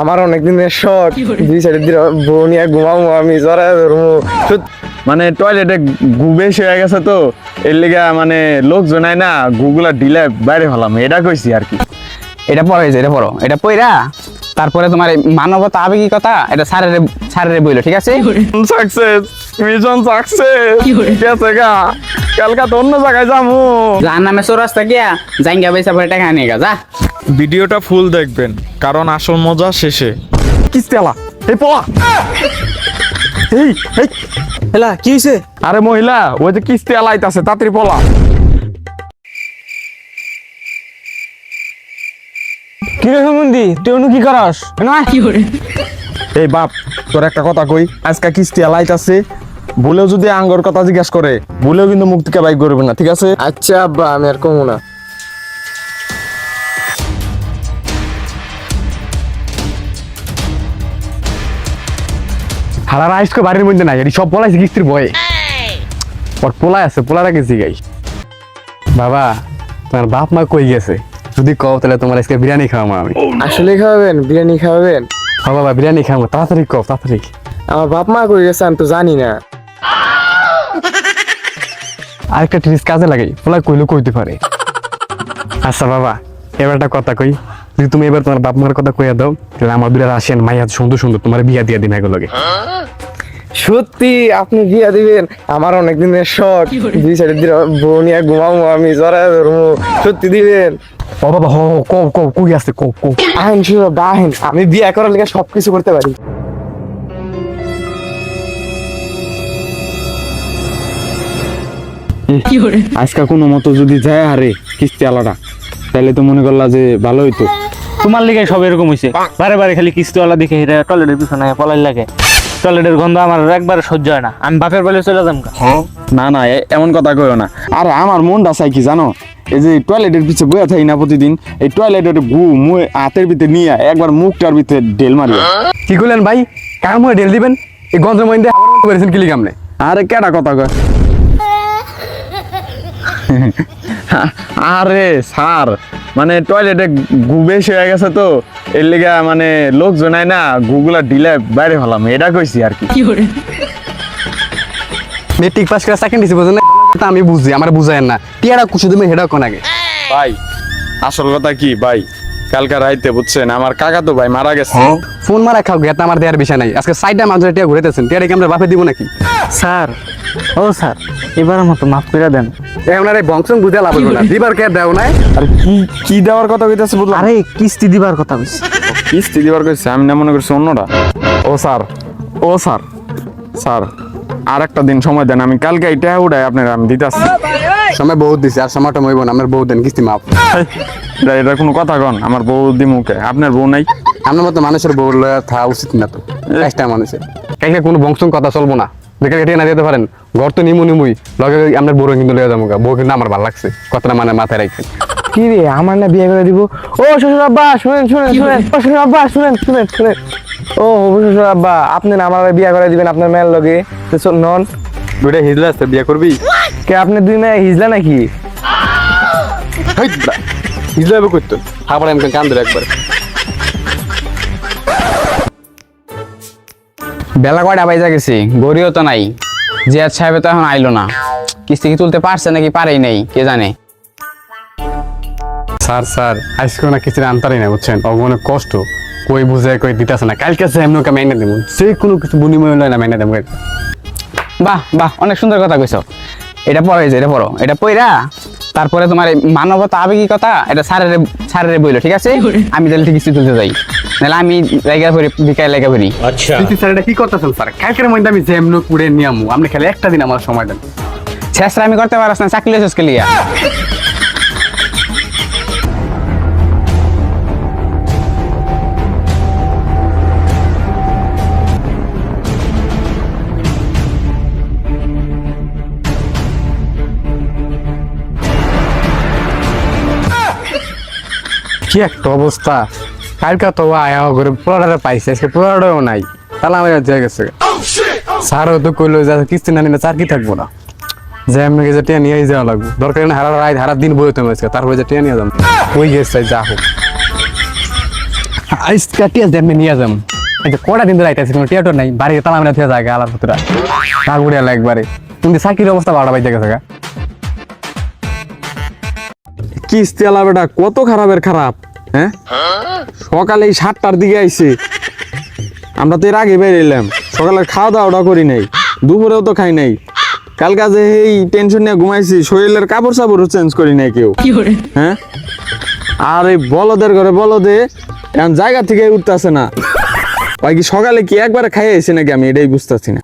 আমার অনেক দিনের শখ দুই সাইডে দিয়ে বউ নিয়ে ঘুমাবো আমি জড়ায় ধরবো। মানে টয়লেটে গু বেশি হয়ে গেছে তো এর লিগা মানে লোকজন আয় না গুগুলা ডিলে বাইরে হলাম এটা কইছি আর কি। এটা পড়ো এই যে, এটা পড়ো এটা পইরা তারপরে তোমার মানবতা আবেগিকতা এটা সারের সারের বইলো ঠিক আছে? সাকসেস মিশন সাকসেস ঠিক আছে গা কালকা তো অন্য জায়গায় যাব যার নামে চৌরাস্তা গিয়া জাইঙ্গা পয়সা পরে টাকা নিয়ে গা যা। ভিডিওটা ফুল দেখবেন কারণ আসল মজা শেষে। কিস্তি আলা এই পলা। এই এই। হেলা কি হয়েছে আরে মহিলা ওই যে কিস্তি আলাইতাছে তাড়াতাড়ি পলা। কি রে সম্বন্ধি তুই অনু কি করস? নয় এই বাপ তোর একটা কথা কই আজকে কিস্তি আলাইতাছে ভুলেও যদি আঙ্গর কথা জিজ্ঞাসা করে ভুলেও কিন্তু মুখ থেকে বাইক করবে না ঠিক আছে? আচ্ছা আব্বা আমি আর কমু না। হারার আইসকো বাড়ির মধ্যে নাই এটি সব পলাইছে কিস্তির ভয়ে। ওর পোলাই আছে পোলারা গেছি গাই বাবা তোমার বাপ মা কই গেছে? যদি কও তাহলে তোমার আজকে বিরিয়ানি খাওয়াবো আমি। আসলে খাওয়াবেন বিরিয়ানি খাওয়াবেন? ও বাবা বিরিয়ানি খাব তাড়াতাড়ি কও তাড়াতাড়ি। আমার বাপ মা কই গেছে আমি তো জানি না। আরেকটা ট্রিস কাজে লাগে পোলা কইলো কইতে পারে। আচ্ছা বাবা এবার একটা কথা কই। যদি তুমি এবার তোমার বাপ মার কথা কইয়া দাও তাহলে আমার দুটা আসেন মাইয়া সুন্দর সুন্দর তোমার বিয়া দিয়া দিন এগুলোকে সত্যি আপনি বিয়া দিবেন? আমার অনেক দিনের শখ দুই সাইডে দিয়ে বউ নিয়ে ঘুমাবো আমি জড়ায় ধরবো। সত্যি দিবেন? ও বাবা হো হো, কও কও কই আছে কও কও। আহেন শুরু আহেন আমি বিয়া করার লেগে সবকিছু করতে পারি। আজকে কোনো মতো যদি যায় আরে কিস্তি আলাদা। তাহলে তো মনে করলা যে ভালো হইতো। তোমার লিগে সব এরকম হইছে। বারে বারে খালি কিস্তিওয়ালা দেখে হেরে টয়লেটের পিছনে পলাই লাগে। টয়লেটের গন্ধ আমার একবার সহ্য হয় না। আমি বাপের বাড়ি চলে যাম গা। না না এ- এমন কথা কইও না। আরে আমার মনটা চাই কি জানো? এই যে টয়লেটের পিছে বইয়া থাকি না প্রতিদিন এই টয়লেটের গু মুয়ে হাতের ভিতরে নিয়ে একবার মুখটার ভিতরে ঢেল মারি কি করলেন ভাই? কার মুয়ে ঢেল দিবেন? এই গন্ধের মধ্যে করেছেন কিলি কামনে আরে কেডা কথা কয়? আরে স্যার মানে টয়লেটে গু বেশি হয়ে গেছে তো এর লিগা মানে লোকজন না গুগুলা ডিলে বাইরে হলাম এটা কইছি আর কি। মেট্রিক পাস করে সেকেন্ড হিসেবে বোঝেন না আমি বুঝি আমার বুঝায় না। টিয়ারা কুশু তুমি হেডা কোন আগে? ভাই আসল কথা কি ভাই? কালকা রাইতে বুঝছেন আমার কাকা তো ভাই মারা গেছে। ফোন মারা খাও গেতা আমার দেয়ার বিষয় নাই। আজকে সাইডটা মাঝে টিয়া ঘুরেতেছেন টিয়ারে কি আমরা বাপে দিব নাকি? স্যার ও স্যার এবারের মতো মাফ করে দেন। এখন আরে বংশং বুঝে লাভ হইব না। দিবার কে দেও নাই আরে কি কি দেওয়ার কথা কইতাছে বুঝলাম আরে কিস্তি দিবার কথা কিস্তি দিবার কইছে আমি না মনে করছি অন্যটা ও স্যার। ও স্যার। স্যার আর একটা দিন সময় দেন আমি কালকে এটা উড়াই আপনার আমি দিতেছি। সময় বহুত দিছে আর সময়টা মইব না আমার বউ দেন কিস্তি মাপ এটা কোনো কথা কন আমার বউ দি মুখে আপনার বউ নাই। আপনার মতো মানুষের বউ লয়া থাকা উচিত না তো একটা মানুষের। কালকে কোনো বংশং কথা চলবো না। বেকার কেটে না দিতে পারেন। ঘর তো নিমু নিমুই। লগে আপনার বউ কিন্তু লয়ে যাব বউ কিন্তু আমার ভালো লাগছে। কথাটা মানে মাথায় রাখবেন। কি রে আমার না বিয়ে করে দিব? ও শ্বশুর আব্বা শুনেন শুনেন শুনেন। ও শ্বশুর আব্বা শুনেন শুনেন শুনেন। ও শ্বশুর আব্বা আপনি না আমার বিয়ে করে দিবেন আপনার মেয়ের লগে? তো নন। দুইটা হিজলা আছে বিয়ে করবি? কে আপনি দুই মেয়ে হিজলা নাকি? হিজলা হবে করতো খাবার এমন কান ধরে একবার। বেলা কয়টা বাইজা গেছি? গড়িও তো নাই। জিয়াদ সাহেব তো এখন আইলো না। কিস্তি কি তুলতে পারছে নাকি পারেই নেই কে জানে? স্যার স্যার আজকে না কিছু আনতারি না বুঝছেন? অনেক কষ্ট। কই বুঝে কই দিতেছে না। কালকে সে এমন কা মেনে দেবো। যে কোনো কিছু বিনিময় লয় না মেনে দেবো। বাহ বাহ অনেক সুন্দর কথা কইছো। এটা পড়ো এই যে, এটা পড়ো। এটা পইরা তারপরে তোমার মানবতা আবেগিকতা এটা সারের সারের বইলো ঠিক আছে? আমি তাহলে কিস্তি তুলতে যাই। নাহলে আমি জায়গা ভরি বিকায় লেগা স্যার এটা কি করতেছেন স্যার? কালকের মধ্যে আমি যেমন কুড়ে নিয়ামু আপনি খালি একটা দিন আমার সময় দেন। শেষরা আমি করতে পারছ না চাকরি লিয়া। কি একটা অবস্থা? কালকে তো আয়া করে পাইছে, আজকে পোলারেও নাই। তাহলে আমার হয়ে গেছে। স্যারও তো কইলো যে কিস্তি না নিলে চার কি থাকব না? যে এমনি যে টিয়া নিয়ে যাওয়া লাগবো। দরকার না হারা রাত হারা দিন বইতে আজকে, তারপরে যে টিয়া নিয়ে যাব। ওই গেছে, যা হোক। আইস কাটিয়ে যেমনি নিয়ে যাম যে কটা দিন ধরে আইতাছি, কোনো টিয়াটর নাই, বাড়িতে তালা মেলা থেকে জায়গা আলার রাগ উড়ে একবারে। তুমি চাকরির অবস্থা বারোটা বাইতে গেছে কিস্তি আলা বেটা কত খারাপের খারাপ? হ্যাঁ? সকালে এই সাতটার দিকে আইছে। আমরা তো এর আগে বেরিয়েলাম সকালে খাওয়া দাওয়াটা করি নাই। দুপুরেও তো খাই নাই। কাল কাজে এই টেনশন নিয়ে ঘুমাইছি। শরীরের কাপড় সাপড়ও চেঞ্জ করি নাই কেউ। হ্যাঁ? আর এই বলদের ঘরে বলদে এখন জায়গা থেকে উঠতেছে না। ভাই কি সকালে কি একবারে খাই আইছে নাকি আমি? এটাই বুঝতেছি না।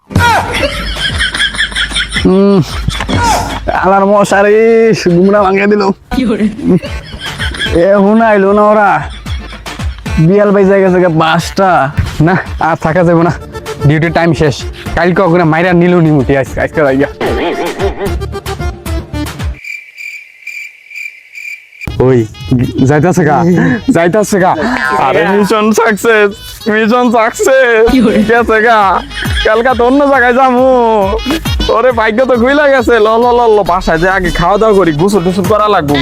আলার মশারে ঘুমরা ভাঙে দিল। এ হুনা আইলো না ওরা। বিয়াল বাইজা গেছে বাসটা। না আর থাকা যাবে না। ডিউটি টাইম শেষ। কালকে ওখানে মাইরা নিল নিমুটি আজকে আজকে রাইয়া ওই যাইতাছে গা যাইতাছে গা। আরে মিশন সাকসেস মিশন সাকসেস গেছে গা কালকা তো অন্য জায়গায় যামু। ওরে ভাগ্য তো খুইলা গেছে। ল ল ল ল বাসায় যে আগে খাওয়া দাওয়া করি গোসল টুসল করা লাগবো।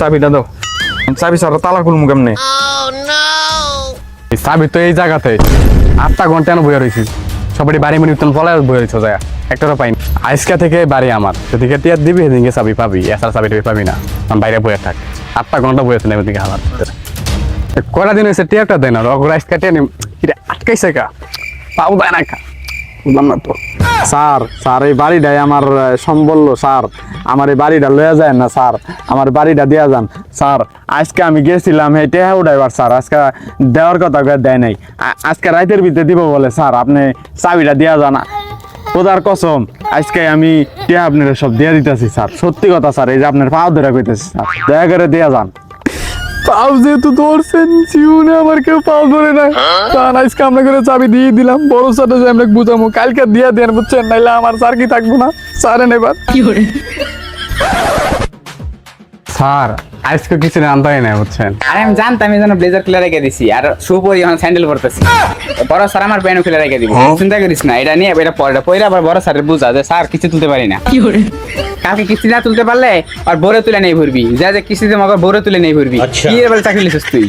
চাবিটা দাও চাবি ছাড়া তালা খুলমু কেমনে? চাবি তো এই জায়গাতে। আটটা ঘণ্টা বইয়া রয়েছি সবাই বাড়ি মানে উত্তন ফলে বইয়া রয়েছে জায়গা একটারও পাইনি। আজকে থেকে বাড়ি আমার। সেদিকে টিয়ার দিবি সেদিকে চাবি পাবি। এছাড়া চাবি টাবি পাবি না। আমি বাইরে বইয়া থাক। আটটা ঘণ্টা বইয়া ছিলাম এদিকে আমার কয়টা দিন হয়েছে টিয়ারটা দেয় না? রগর আজকে টিয়া আটকাইছে কা? পাও দেয় না কা? বুঝলাম না তো? স্যার স্যার এই বাড়িটাই আমার আহ, সম্বল্য স্যার। আমার এই বাড়িটা লয়ে যায় না স্যার। আমার বাড়িটা দেয়া যান। স্যার আজকে আমি গেছিলাম এই টেহা উঠাইবার স্যার। আজকে দেওয়ার কথা দেয় নাই। আজকে রাতের ভিতরে দিব বলে স্যার। আপনি চাবিটা দেয়া যান। খোদার কসম আজকে আমি টেহা আপনার সব দিয়ে দিতেছি স্যার। সত্যি কথা স্যার এই যে আপনার পাও ধরে কইতেছি স্যার। দয়া করে দেয়া যান। পাও যেহেতু ধরছেন জীবনে আমার কেউ পাও ধরে না। তার আজকে আমরা করে চাবি দিয়ে দিলাম বড় সাথে যে আমরা বুঝামো কালকে দিয়ে দেন বুঝছেন? নাইলে আমার স্যার কি থাকব না? স্যার এবার। কি স্যার আজকে কিছু না বুঝছেন? আরে আমি জানতাম জন্য ব্লেজার খুলে রেখে দিছি আর শু পরি এখন স্যান্ডেল পরতেছি। বড় স্যার আমার প্যান্ট খুলে রেখে দিব চিন্তা করিস না এটা নিয়ে এটা পরে পরে আবার বড় স্যারের বুঝা যে স্যার কিছু তুলতে পারি না। কালকে কিস্তি না তুলতে পারলে আর বোরে তুলে নেই ভরবি যা যে কিস্তিতে মগর বোরে তুলে নেই ভরবি। কি এর বলে চাকরি লিখিস তুই?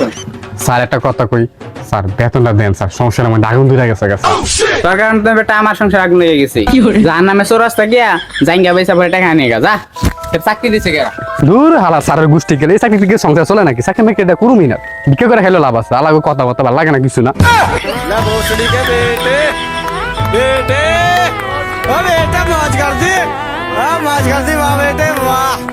স্যার একটা কথা কই স্যার বেতনটা দেন স্যার সমস্যার মধ্যে আগুন ধরে গেছে গা, স্যার তোর কারণে বেটা আমার সংসার আগুন লেগে গেছে। যার নামে চোরাস্তা গিয়া জাইঙ্গা পয়সা পরে টাকা নিয়ে গা যা। চাকরি দিছে গেরা দূর হালা স্যারের গোষ্ঠী গেলে এই চাকরি থেকে সংসার চলে নাকি চাকরি নাকি এটা করুমি না বিক্রি করে খাইলে লাভ আছে আলাদা কথা বলতে ভালো লাগে না কিছু না भोसड़ी के बेटे बेटे ओ बेटा मौज कर दी हाँ मौज कर दी वाह बेटे वाह